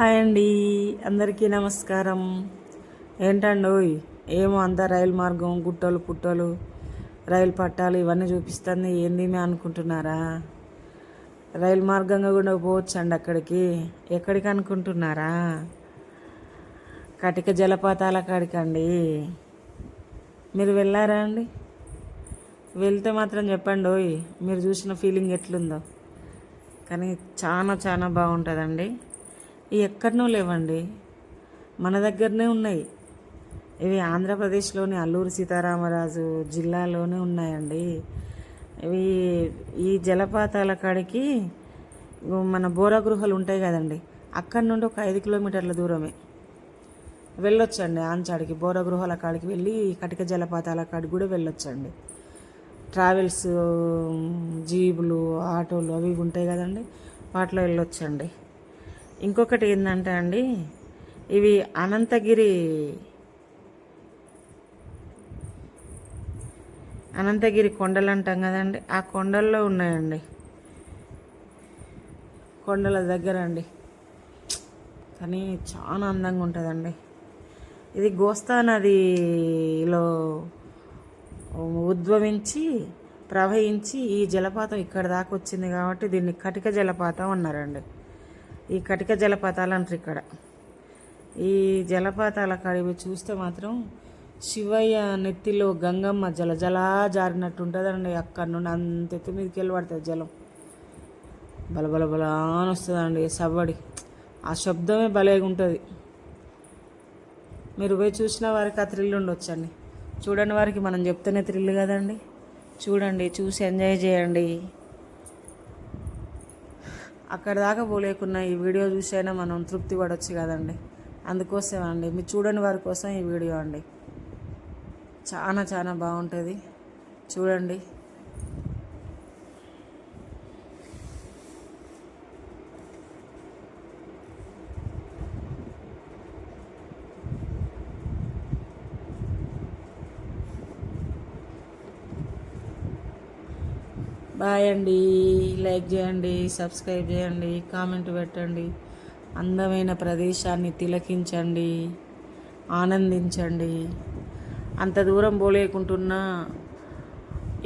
Hi అండి. అందరికీ నమస్కారం. ఏంటండి ఓయ్? ఏమో అంతా రైలు మార్గం గుట్టలు పుట్టలు రైలు పట్టాలు ఇవన్నీ చూపిస్తుంది. ఏంది అనుకుంటున్నారా? రైలు మార్గంగా కూడా పోవచ్చండి అక్కడికి. ఎక్కడికి అనుకుంటున్నారా? కటిక జలపాతాల కాడికండి. మీరు వెళ్ళారా అండి? వెళ్తే మాత్రం చెప్పండి ఓయ్. మీరు చూసిన ఫీలింగ్ ఎట్లుందో. కానీ చాలా చాలా బాగుంటుందండి. ఎక్కడనో లేవండి. మన దగ్గరనే ఉన్నాయి. ఇవి ఆంధ్రప్రదేశ్లోని అల్లూరు సీతారామరాజు జిల్లాలోనే ఉన్నాయండి. ఇవి ఈ జలపాతాల కాడికి మన బోరా గృహాలు ఉంటాయి కదండి. అక్కడి నుండి ఒక ఐదు కిలోమీటర్ల దూరమే. వెళ్ళొచ్చండి ఆంచాడికి బోర గృహాల కాడికి వెళ్ళి కటిక జలపాతాల కాడికి కూడా వెళ్ళొచ్చండి. ట్రావెల్స్ జీబులు ఆటోలు అవి ఉంటాయి కదండి. వాటిలో వెళ్ళొచ్చండి. ఇంకొకటి ఏంటంటే అండి ఇవి అనంతగిరి అనంతగిరి కొండలు అంటాం కదండి ఆ కొండల్లో ఉన్నాయండి. కొండల దగ్గర అండి. కానీ చాలా అందంగా ఉంటుందండి. ఇది గోస్తా నదిలో ఉద్భవించి ప్రవహించి ఈ జలపాతం ఇక్కడ దాకా వచ్చింది కాబట్టి దీన్ని కటిక జలపాతం అన్నారండి. ఈ కటిక జలపాతాలు అంటారు ఇక్కడ. ఈ జలపాతాల కాడివి చూస్తే మాత్రం శివయ్య నెత్తిలో గంగమ్మ జల జలా జారినట్టు ఉంటుందండి. అక్కడ నుండి అంత ఎత్తు మీదకి వెళ్ళి పడుతుంది జలం. బలబల బల అని వస్తుందండి సవ్వడి. ఆ శబ్దమే భలేగా ఉంటుంది. మీరు పోయి చూసిన వారికి ఆ థ్రిల్ ఉండొచ్చండి. చూడని వారికి మనం చెప్తేనే థ్రిల్ కదండి. చూడండి చూసి ఎంజాయ్ చేయండి. అక్కడ దాకా పోలేకున్నా ఈ వీడియో చూసైనా మనం తృప్తి పడవచ్చు కదండి. అందుకోసం అండి. మీరు చూడని వారి కోసం ఈ వీడియో అండి. చాలా చాలా బాగుంటుంది. చూడండి. బాయ్ అండి. లైక్ చేయండి సబ్స్క్రైబ్ చేయండి కామెంట్ పెట్టండి. అందమైన ప్రదేశాన్ని తిలకించండి ఆనందించండి. అంత దూరం పోలేకుంటున్నా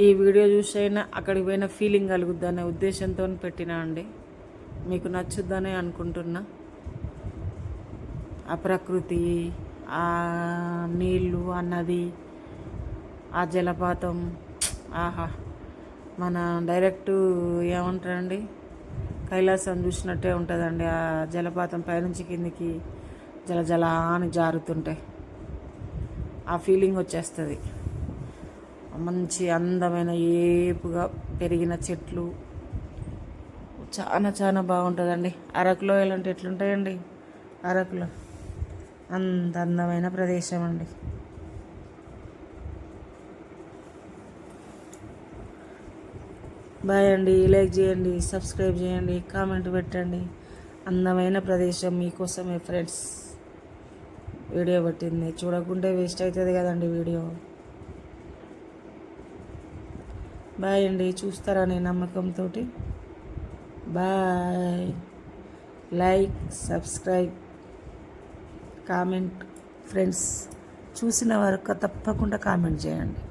ఈ వీడియో చూసైనా అక్కడికి పోయిన ఫీలింగ్ కలుగుద్దనే ఉద్దేశంతో పెట్టినా అండి. మీకు నచ్చుద్దనే అనుకుంటున్నా. ఆ ప్రకృతి ఆ నీళ్ళు ఆ నది ఆ జలపాతం ఆహా. మన డైరెక్ట్ ఏమంటారండి కైలాసం చూసినట్టే ఉంటుందండి ఆ జలపాతం పైనుంచి కిందికి జల జల అని జారుతుంటే. ఆ ఫీలింగ్ వచ్చేస్తుంది. మంచి అందమైన ఏపుగా పెరిగిన చెట్లు. చాలా చాలా బాగుంటుందండి. అరకులో ఎలాంటి ఎట్లుంటాయండి అరకులో. అంత అందమైన ప్రదేశం అండి. బాయ్ అండి లైక్ చేయండి సబ్స్క్రైబ్ చేయండి కామెంట్ పెట్టండి. అందమైన ప్రదేశం మీకోసమే ఫ్రెండ్స్. వీడియో పట్టింది. చూడకుంటే వేస్ట్ అవుతుంది కదండి వీడియో. బాయ్ అండి చూస్తారని నమ్మకంతో bye. Like subscribe comment friends. చూసిన వారు తప్పకుండా కామెంట్ చేయండి.